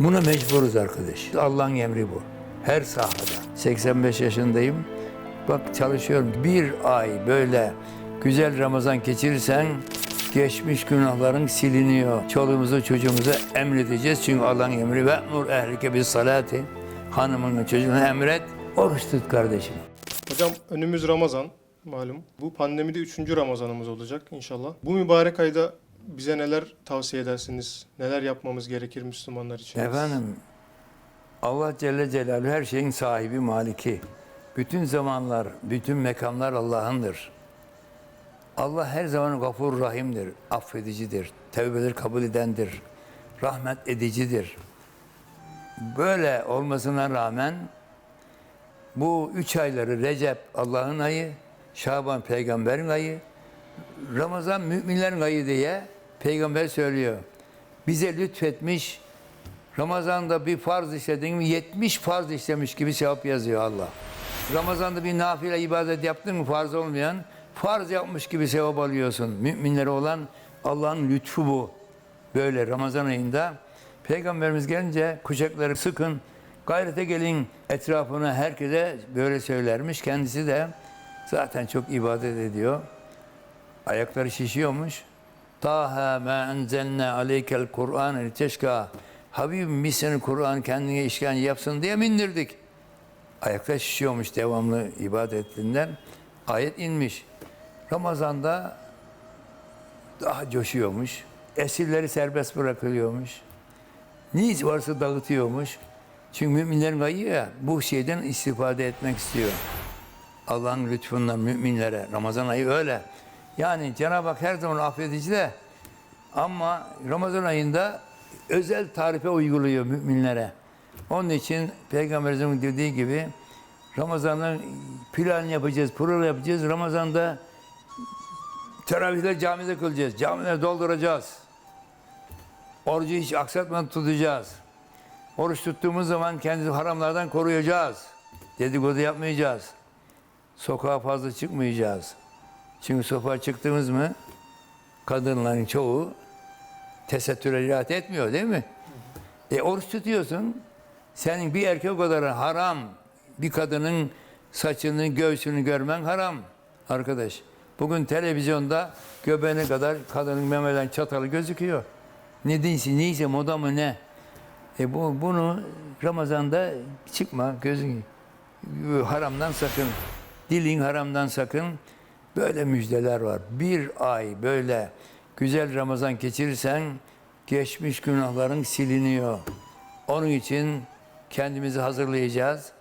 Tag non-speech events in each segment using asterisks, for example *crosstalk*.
Buna mecburuz arkadaş. Allah'ın emri bu. Her sahada. 85 yaşındayım. Bak çalışıyorum. Bir ay böyle güzel Ramazan geçirirsen geçmiş günahların siliniyor. Çoluğumuzu çocuğumuza emredeceğiz. Çünkü Allah'ın emri ve nur ehlike bis salati. Hanımını çocuğuna emret. Oruç tut kardeşim. Hocam önümüz Ramazan malum. Bu pandemide üçüncü Ramazanımız olacak inşallah. Bu mübarek ayda bize neler tavsiye edersiniz? Neler yapmamız gerekir Müslümanlar için? Efendim Allah Celle Celaluhu her şeyin sahibi, maliki. Bütün zamanlar, bütün mekanlar Allah'ındır. Allah her zaman gafur rahimdir, affedicidir, tevbeleri kabul edendir, rahmet edicidir. Böyle olmasına rağmen bu üç ayları Recep Allah'ın ayı, Şaban peygamberin ayı, Ramazan müminlerin ayı diye peygamber söylüyor. Bize lütfetmiş, Ramazan'da bir farz işledin mi 70 farz işlemiş gibi sevap yazıyor Allah. Ramazan'da bir nafile ibadet yaptın mı farz olmayan farz yapmış gibi sevap alıyorsun. Müminlere olan Allah'ın lütfu bu. Böyle Ramazan ayında Peygamberimiz gelince kucakları sıkın, gayrete gelin etrafına herkese böyle söylermiş. Kendisi de zaten çok ibadet ediyor. Ayakları şişiyormuş. Taha ma enzelne aleykel Kur'an liteşka. Habibim biz senin Kur'an kendine işkence yapsın diye mi indirdik? Ayakta şişiyormuş devamlı ibadetinden. Ayet inmiş. Ramazan'da daha coşuyormuş. Esirleri serbest bırakılıyormuş. Ne varsa dağıtıyormuş. Çünkü müminlerin ayı ya bu şeyden istifade etmek istiyor. Allah'ın lütfundan müminlere. Ramazan ayı öyle. Yani Cenab-ı Hak her zaman affedici de ama Ramazan ayında özel tarife uyguluyor müminlere. Onun için Peygamberimizin dediği gibi Ramazan'ın plan yapacağız, program yapacağız. Ramazan'da teravihler camide kılacağız. Camileri dolduracağız. Orucu hiç aksatmadan tutacağız. Oruç tuttuğumuz zaman kendimizi haramlardan koruyacağız. Dedikodu yapmayacağız. Sokağa fazla çıkmayacağız. Çünkü sokağa çıktınız mı kadınların çoğu tesettüre riayet etmiyor değil mi? E oruç tutuyorsun. Senin bir erkek kadar haram bir kadının saçını, göğsünü görmen haram arkadaş. Bugün televizyonda göbeğine kadar kadının memeden çatalı gözüküyor. Ne değilse, neyse moda mı ne? E bu, bunu Ramazan'da çıkma gözün haramdan sakın. Dilin haramdan sakın. Böyle müjdeler var. Bir ay böyle güzel Ramazan geçirirsen geçmiş günahların siliniyor. Onun için kendimizi hazırlayacağız.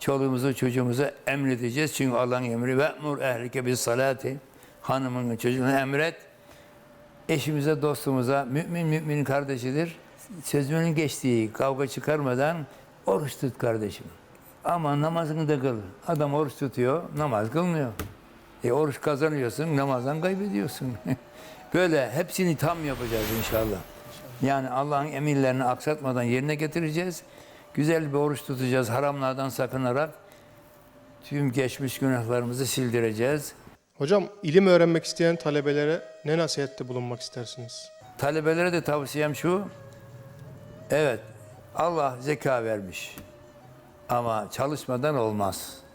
Çoluğumuzu çocuğumuzu emredeceğiz. Çünkü Allah'ın emri ve mur ehlike bis salati. Hanımını çocuğunu emret. Eşimize, dostumuza, mümin müminin kardeşidir. Sözünün geçtiği kavga çıkarmadan oruç tut kardeşim. Ama namazını da kıl. Adam oruç tutuyor, namaz kılmıyor. E oruç kazanıyorsun, namazdan kaybediyorsun. *laughs* Böyle hepsini tam yapacağız inşallah. Yani Allah'ın emirlerini aksatmadan yerine getireceğiz. Güzel bir oruç tutacağız haramlardan sakınarak. Tüm geçmiş günahlarımızı sildireceğiz. Hocam ilim öğrenmek isteyen talebelere ne nasihatte bulunmak istersiniz? Talebelere de tavsiyem şu. Evet, Allah zeka vermiş. Ama çalışmadan olmaz.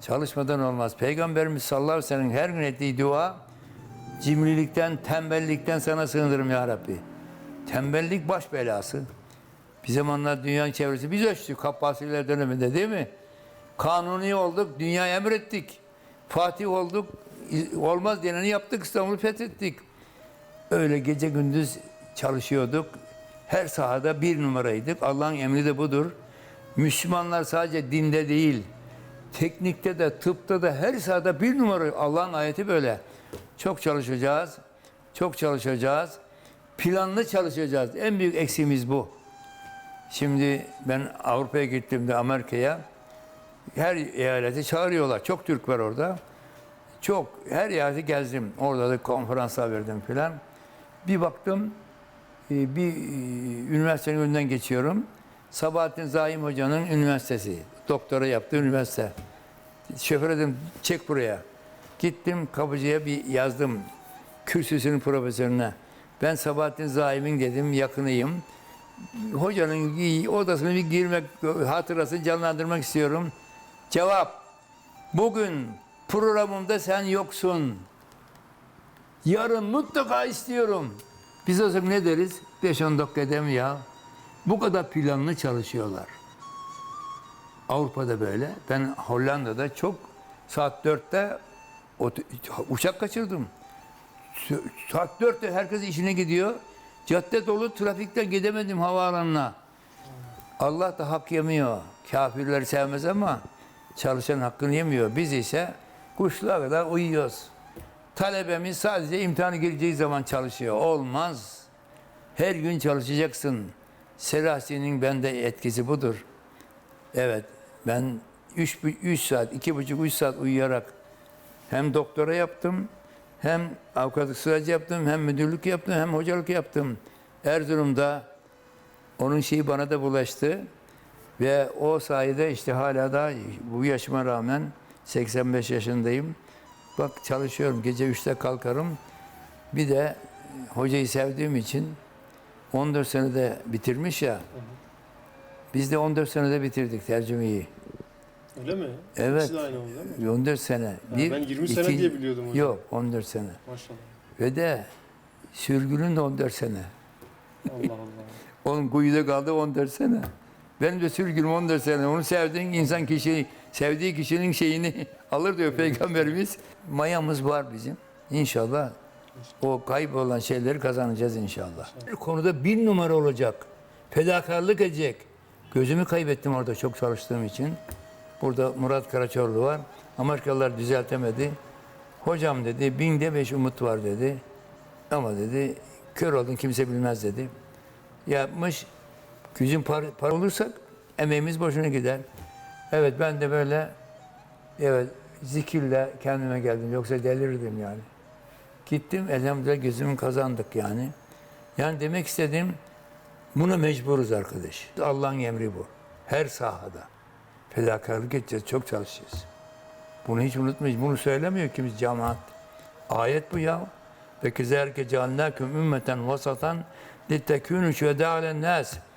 Çalışmadan olmaz. Peygamberimiz sallallahu aleyhi ve sellem her gün ettiği dua cimrilikten, tembellikten sana sığınırım ya Rabbi. Tembellik baş belası. Bir zamanlar dünyanın çevresi biz ölçtük Kabbasiler döneminde değil mi? Kanuni olduk, dünyaya emrettik. Fatih olduk, olmaz deneni yaptık, İstanbul'u fethettik. Öyle gece gündüz çalışıyorduk. Her sahada bir numaraydık. Allah'ın emri de budur. Müslümanlar sadece dinde değil, teknikte de, tıpta da her sahada bir numara. Allah'ın ayeti böyle. Çok çalışacağız. Çok çalışacağız. Planlı çalışacağız. En büyük eksiğimiz bu. Şimdi ben Avrupa'ya gittiğimde Amerika'ya her eyaleti çağırıyorlar. Çok Türk var orada. Çok. Her eyaleti gezdim. Orada da konferanslar verdim filan. Bir baktım e, bir e, üniversitenin önünden geçiyorum. Sabahattin Zaim Hoca'nın üniversitesi. Doktora yaptığı üniversite. Şoför dedim çek buraya. Gittim kapıcıya bir yazdım. Kürsüsünün profesörüne. Ben Sabahattin Zaim'in dedim yakınıyım. hocanın odasına bir girmek, hatırasını canlandırmak istiyorum. Cevap, bugün programımda sen yoksun. Yarın mutlaka istiyorum. Biz o zaman ne deriz? 5-10 dakika mi ya? Bu kadar planlı çalışıyorlar. Avrupa'da böyle. Ben Hollanda'da çok saat 4'te ot- uçak kaçırdım. Saat 4'te herkes işine gidiyor. Cadde dolu trafikte gidemedim havaalanına. Allah da hak yemiyor. Kafirleri sevmez ama çalışan hakkını yemiyor. Biz ise kuşluğa kadar uyuyoruz. Talebemiz sadece imtihanı gireceği zaman çalışıyor. Olmaz. Her gün çalışacaksın. Selahattin'in bende etkisi budur. Evet, ben 3, 3 saat, 2,5-3 saat uyuyarak hem doktora yaptım, hem avukatlık sıracı yaptım, hem müdürlük yaptım, hem hocalık yaptım. Erzurum'da onun şeyi bana da bulaştı. Ve o sayede işte hala da bu yaşıma rağmen 85 yaşındayım. Bak çalışıyorum, gece 3'te kalkarım. Bir de hocayı sevdiğim için 14 senede bitirmiş ya. Biz de 14 senede bitirdik tercümeyi. Öyle mi? Evet. İkisi de aynı oldu değil mi? 14 sene. Bir, ben 20 sene iki- diye biliyordum hocam. Yok 14 sene. Maşallah. Ve de sürgünün de 14 sene. Allah Allah. *laughs* Onun kuyuda kaldı 14 sene. Benim de sürgünüm 14 sene. Onu sevdiğin insan kişi, sevdiği kişinin şeyini *laughs* alır diyor Peygamberimiz. Mayamız var bizim. İnşallah o kaybolan şeyleri kazanacağız inşallah. Bir konuda bir numara olacak. Fedakarlık edecek. Gözümü kaybettim orada çok çalıştığım için. Burada Murat Karaçorlu var. Amerikalılar düzeltemedi. Hocam dedi binde beş umut var dedi. Ama dedi kör oldun kimse bilmez dedi. Yapmış. Gücün par, par olursak emeğimiz boşuna gider. Evet ben de böyle evet zikirle kendime geldim. Yoksa delirirdim yani. Gittim elhamdülillah gözümü kazandık yani. Yani demek istediğim buna mecburuz arkadaş. Allah'ın emri bu. Her sahada. Fedakarlık edeceğiz, çok çalışacağız. Bunu hiç unutmayız. Bunu söylemiyor kimse cemaat. Ayet bu ya. Ve kezerke cealnâküm ümmeten vasatan littekûnü şühedâ alen nâs.